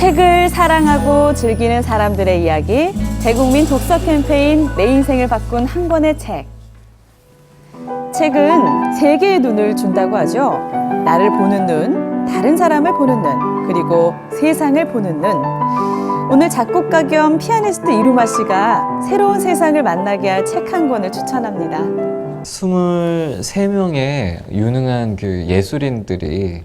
책을 사랑하고 즐기는 사람들의 이야기, 대국민 독서 캠페인 내 인생을 바꾼 한 권의 책. 책은 세 개의 눈을 준다고 하죠. 나를 보는 눈, 다른 사람을 보는 눈, 그리고 세상을 보는 눈. 오늘 작곡가 겸 피아니스트 이루마 씨가 새로운 세상을 만나게 할 책 한 권을 추천합니다. 23명의 유능한 그 예술인들이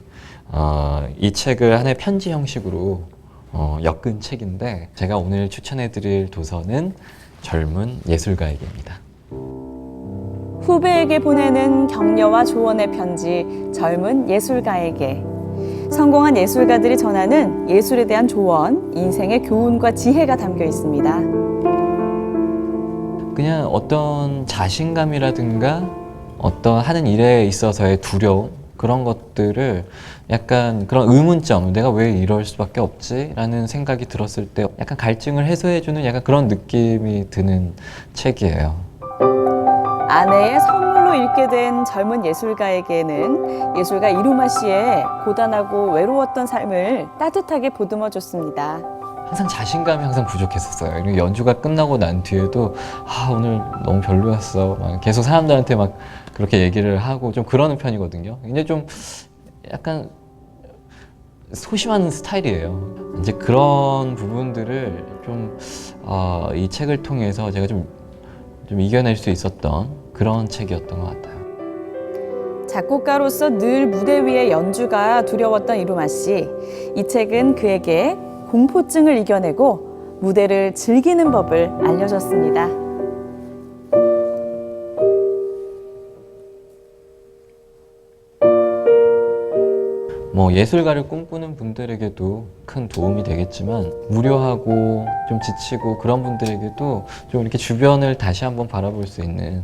어, 이 책을 하나의 편지 형식으로 어, 엮은 책인데 제가 오늘 추천해드릴 도서는 젊은 예술가에게입니다. 후배에게 보내는 격려와 조언의 편지, 젊은 예술가에게. 성공한 예술가들이 전하는 예술에 대한 조언, 인생의 교훈과 지혜가 담겨 있습니다. 그냥 어떤 자신감이라든가 어떤 하는 일에 있어서의 두려움 그런 것들을 약간 그런 의문점 내가 왜 이럴 수밖에 없지 라는 생각이 들었을 때 약간 갈증을 해소해주는 약간 그런 느낌이 드는 책이에요. 아내의 선물로 읽게 된 젊은 예술가에게는 예술가 이루마 씨의 고단하고 외로웠던 삶을 따뜻하게 보듬어 줬습니다. 항상 자신감이 항상 부족했었어요. 연주가 끝나고 난 뒤에도 아 오늘 너무 별로였어. 막 계속 사람들한테 막 그렇게 얘기를 하고 좀 그러는 편이거든요. 이제 좀 약간 소심한 스타일이에요. 이제 그런 부분들을 좀 어, 이 책을 통해서 제가 좀, 좀 이겨낼 수 있었던 그런 책이었던 것 같아요. 작곡가로서 늘 무대 위의 연주가 두려웠던 이루마 씨. 이 책은 그에게 공포증을 이겨내고 무대를 즐기는 법을 알려줬습니다. 뭐 예술가를 꿈꾸는 분들에게도 큰 도움이 되겠지만 무료하고 좀 지치고 그런 분들에게도 좀 이렇게 주변을 다시 한번 바라볼 수 있는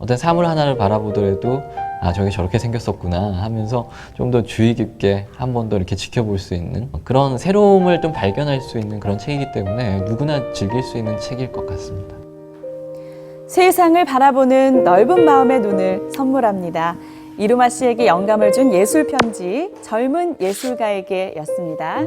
어떤 사물 하나를 바라보더라도 아 저게 저렇게 생겼었구나 하면서 좀 더 주의 깊게 한 번 더 이렇게 지켜볼 수 있는 그런 새로움을 좀 발견할 수 있는 그런 책이기 때문에 누구나 즐길 수 있는 책일 것 같습니다. 세상을 바라보는 넓은 마음의 눈을 선물합니다. 이루마 씨에게 영감을 준 예술 편지, 젊은 예술가에게였습니다.